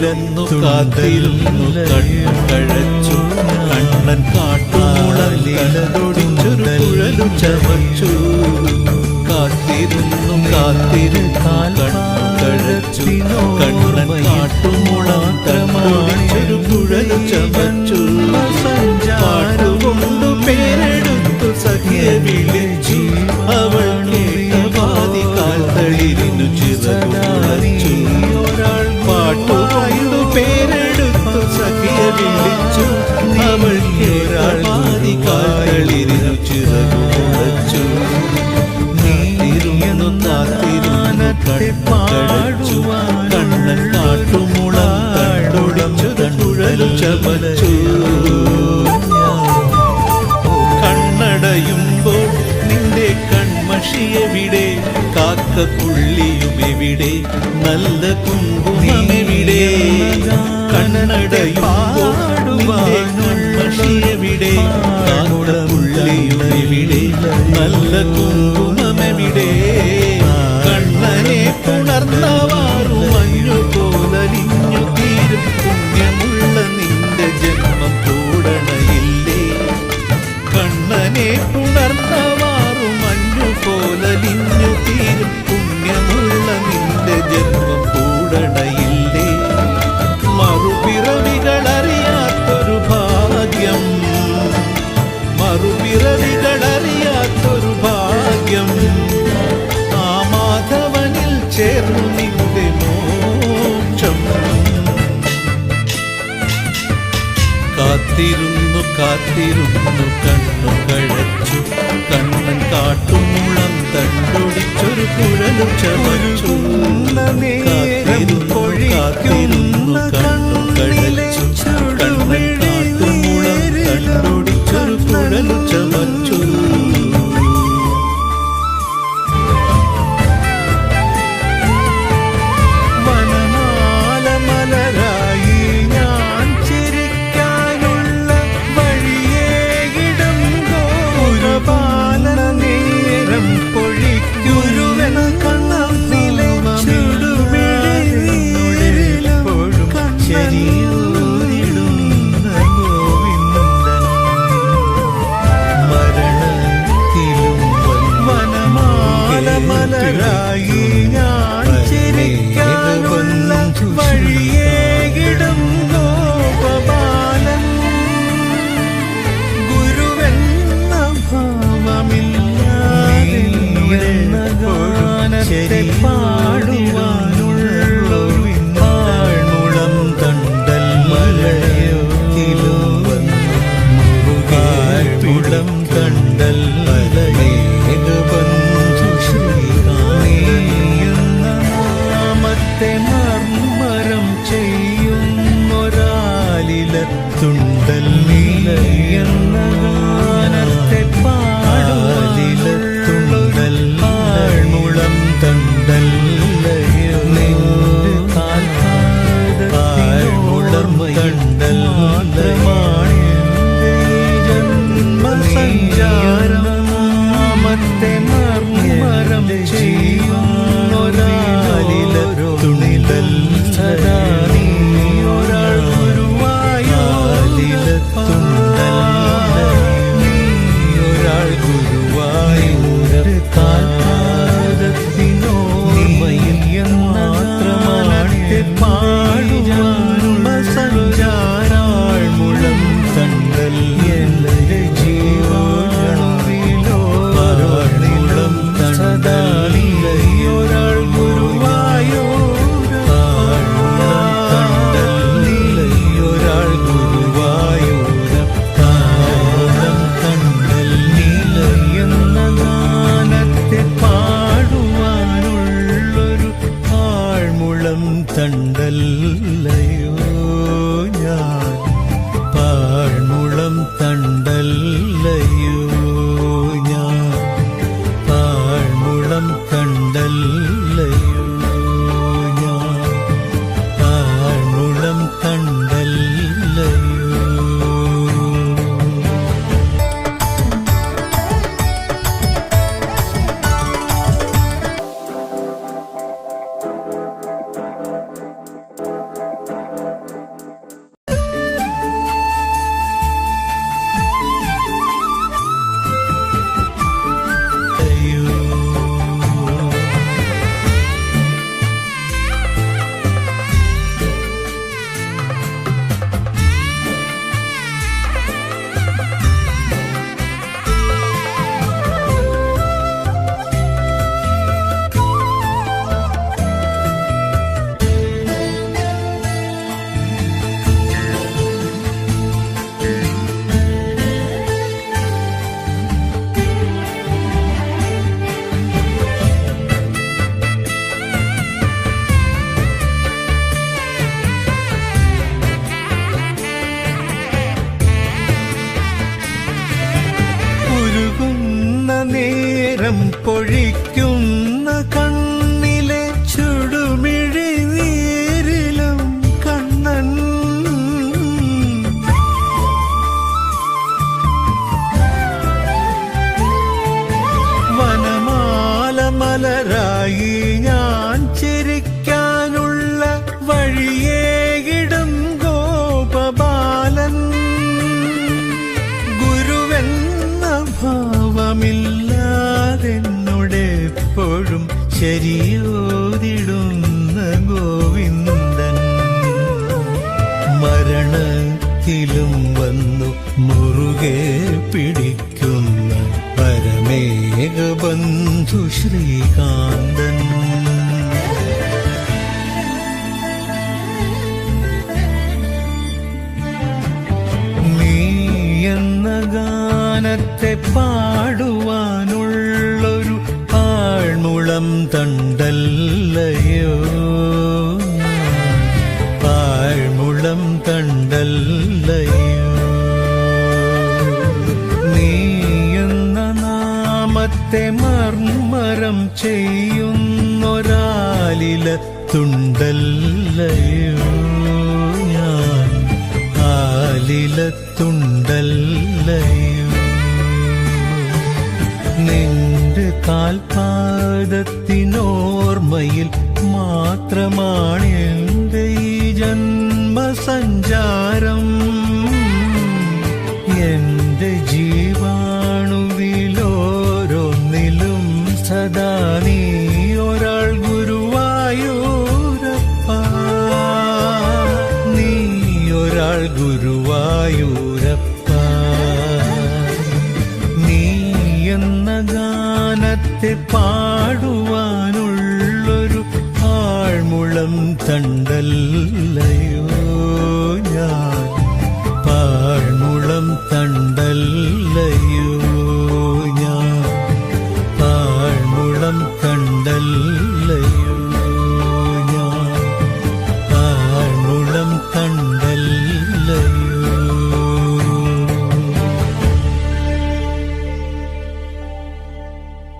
കാത്തിരുന്നു കണ്ണൻ കാട്ടുമുളലിലതൊടിച്ചൊരു കുഴലു ചമച്ചു കാത്തിരുന്നു കാത്തിരുന്നു കണ്ണു കഴച്ചു കണ്ണൻ കാട്ടുമുളം കുഴലു ചവച്ചു. പാട്ടുകൊണ്ടു കണ്ണൻ കണ്ണടയുമ്പോൾ നിന്റെ കൺമഷിയെവിടെ കാക്കപ്പുള്ളിയുമെവിടെ നല്ല കുങ്കുമമെവിടെ കണ്ണടയുമ്പോൾ നിന്റെ കൺമഷിയെവിടെ കാക്കപ്പുള്ളിയുമെവിടെ നല്ല കുങ്കുമമെവിടെ உணர்ந்தவ കാത്തിരുന്നു കാത്തിരുന്നു കണ്ണു കഴച്ചു കണ്ണൻ കാട്ടുമുളം തണ്ടൊടിച്ചൊരു കുഴലു ചമച്ചു. കാത്തിരുന്നു കാത്തിരുന്നു കണ്ണു കഴച്ചു കണ്ണൻ 你。தன் ശരിയോതിടുന്ന ഗോവിന്ദൻ. മരണത്തിലും വന്നു മുറുകെ പിടിക്കുന്ന പരമേക ബന്ധു ശ്രീകാന്തൻ. നീ എന്ന ഗാനത്തെ പാടുവാനുള്ളൊരു ആഴ്മുളം തണ്ടല്ലയോ? പാഴ്മുളം തണ്ടല്ലയോ? നീ എന്ന നാമത്തെ മർമ്മരം ചെയ്യുന്നൊരാലില തുണ്ടല്ലയോ? ഞാൻ ആലിലത്തുണ്ടല്ലയോ നിന്റെ കാൽപാദത്തിനോർമ്മയിൽ മാത്രമാണ് എന്റെ ഈ ജന്മസഞ്ചാരം. എന്റെ ജീവാണുവിലോരോന്നിലും ഗാനത്തെ പാടുവാനുള്ളൊരു ആൾമുളം തണ്ടല്ലയോ